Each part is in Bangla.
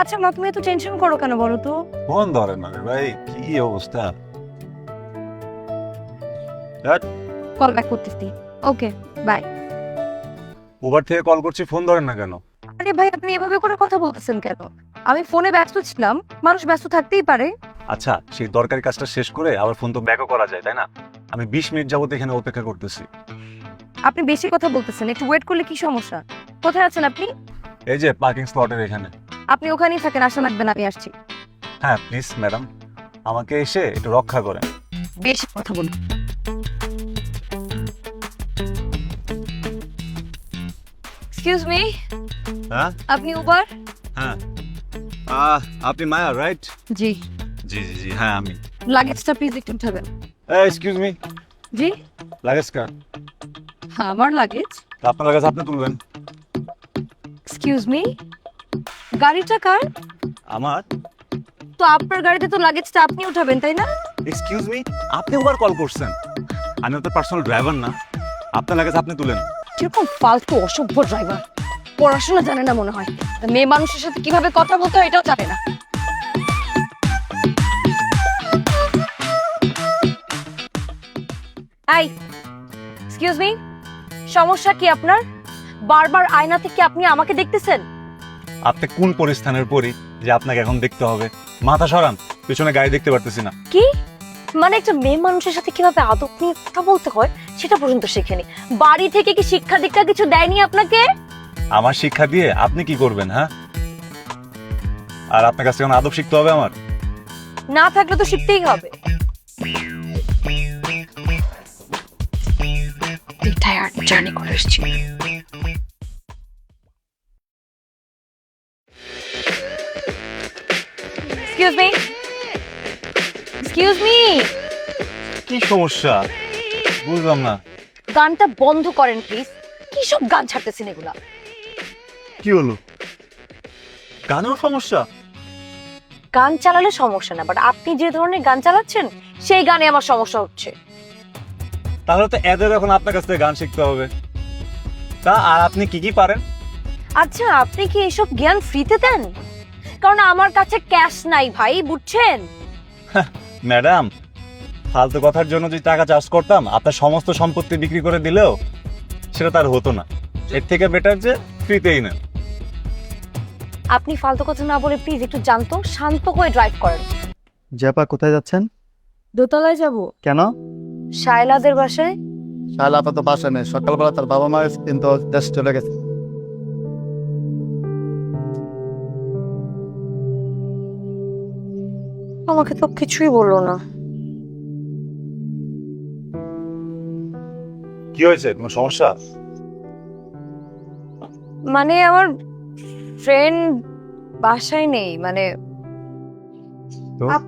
আচ্ছা মা তুমি এত টেনশন করো কেন বলো তো? ফোন ধরে না রে ভাই কি অবস্থা? কল ব্যাক করতেছি। ওকে বাই উবার থেকে কল করছি ফোন ধরেন না কেন? আরে ভাই আপনি এভাবে করে কথা বলতেছেন কেন? আমি ফোনে ব্যস্ত ছিলাম মানুষ ব্যস্ত থাকতেই পারে। আচ্ছা সেই দরকারি কাজটা শেষ করে আবার ফোন তো ব্যাকও করা যায় তাই না? আমি বিশ মিনিট যাবত এখানে অপেক্ষা করতেছি। আপনি বেশি কথা বলতেছেন একটু ওয়েট করলে কি সমস্যা? কোথায় আছেন আপনি? এই যে পার্কিং স্পটের এখানে। আপনি ওখানেই থাকেন আসা লাগবে না আমি আসছি। হ্যাঁ প্লিজ ম্যাডাম আমাকে এসে একটু রক্ষা করেন। বেশি কথা বলুন। এক্সকিউজ মি হ্যাঁ? আপনি উবার হ্যাঁ। আহ, আপনি মায়া রাইট জি। জি জি জি হ্যাঁ আমি। লাগেজটা প্লিজ একটু উঠাবেন। এক্সকিউজ মি জি? লাগেজ কার? আমার লাগেজ আপনার লাগেজ আপনি তুলবেন। এক্সকিউজ মি গাড়িটা কার? আমার? তো আপনার গাড়িতে তো লাগেজটা আপনি উঠাবেন তাই না? এক্সকিউজ মি আপনি ওবার কল করছেন। আমি তো পার্সোনাল ড্রাইভার না। আপনার লাগেজ আপনি তুলেন। কীরকম ফালতু অসভ্য ড্রাইভার পড়াশোনা জানে না মনে হয়। মেয়ে মানুষের সাথে কীভাবে কথা বলতে হয় এটাও জানে না। আই এক্সকিউজ মি সমস্যা কি আপনার? বারবার আয়না থেকে আপনি আমাকে দেখতেছেন? আপনি কোন পরিস্থানের পরি যে আপনাকে এখন দেখতে হবে? মাথা সরান পিছনে গাড়ি দেখতে পারতেছি না। কি? মানে একটা মেয়ে মানুষের সাথে কীভাবে আদব নিয়ে কথা বলতে হয় সেটা পর্যন্ত শেখেনি। বাড়ি থেকে কি শিক্ষা দীক্ষা কিছু দেয়নি আপনাকে? আমার শিক্ষা দিয়ে আপনি কি করবেন হ্যাঁ? আর আপনার কাছে এখন আদব শিখতে হবে আমার? না থাকলে তো শিখতেই হবে। জার্নি করে এসেছি। এক্সকিউজ মি এক্সকিউজ মি কি সমস্যা? বুঝলাম না। গানটা বন্ধ করেন প্লিজ কি সব গান ছাড়তেছেন এগুলা? কি হলো? গানেও সমস্যা? গান চালালে সমস্যা না বাট আপনি যে ধরনের গান চালাচ্ছেন সেই গানে আমার সমস্যা হচ্ছে। তাহলে তো এদের এখন আপনার কাছ থেকে গান শিখতে হবে। তা আর আপনি কি কি পারেন? আচ্ছা আপনি কি এসব জ্ঞান ফ্রিতে দেন? কারণ আমার কাছে ক্যাশ নাই ভাই বুঝছেন? ম্যাডাম ফালতু কথার জন্য যদি টাকা চার্জ করতাম আপনার সমস্ত সম্পত্তি বিক্রি করে দিলেও সেটা তার হতো না। এর থেকে বেটার যে ফ্রিতেই নেন। আপনি ফালতু কথা না বলে প্লিজ একটু জানতো শান্ত হয়ে ড্রাইভ করেন। জ্যাপা কোথায় যাচ্ছেন? দোতলায় যাব। কেন? শায়লাদের বাসায়। শায়লা আপাতত বাসা নেই সকালবেলা তার বাবা মা কিন্তু দেশ চলে গেছে। আমাকে তো কিছুই বলল না। কি হয়েছে? কোনো সমস্যা? মানে আমার ফ্রেন্ড বাসায় নেই মানে তো? আপ-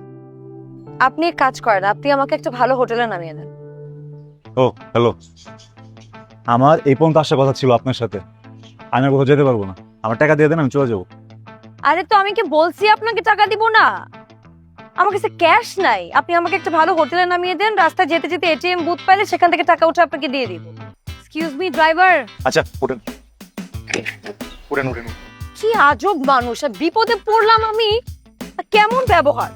আপনি এক কাজ করেন আপনি আমাকে একটা ভালো হোটেলে নামিয়ে দেন। ও হ্যালো। আমার এই পর্যন্ত আসার কথা ছিল আপনার সাথে। আমি আর কোথাও যেতে পারব না। আমার টাকা দিয়ে দেন আমি চলে যাব। আরে তো আমি কি বলছি আপনাকে টাকা দিব না? আমার কাছে ক্যাশ নাই। আপনি আমাকে একটা ভালো হোটেলে নামিয়ে দেন রাস্তায় যেতে যেতে এটিএম বুথ পাইলে সেখান থেকে টাকা উঠে আপনাকে দিয়ে দিব। এক্সকিউজ মি ড্রাইভার আচ্ছা ওঠেন ওঠেন কি আজব মানুষ আর বিপদে পড়লাম আমি। কেমন ব্যবহার?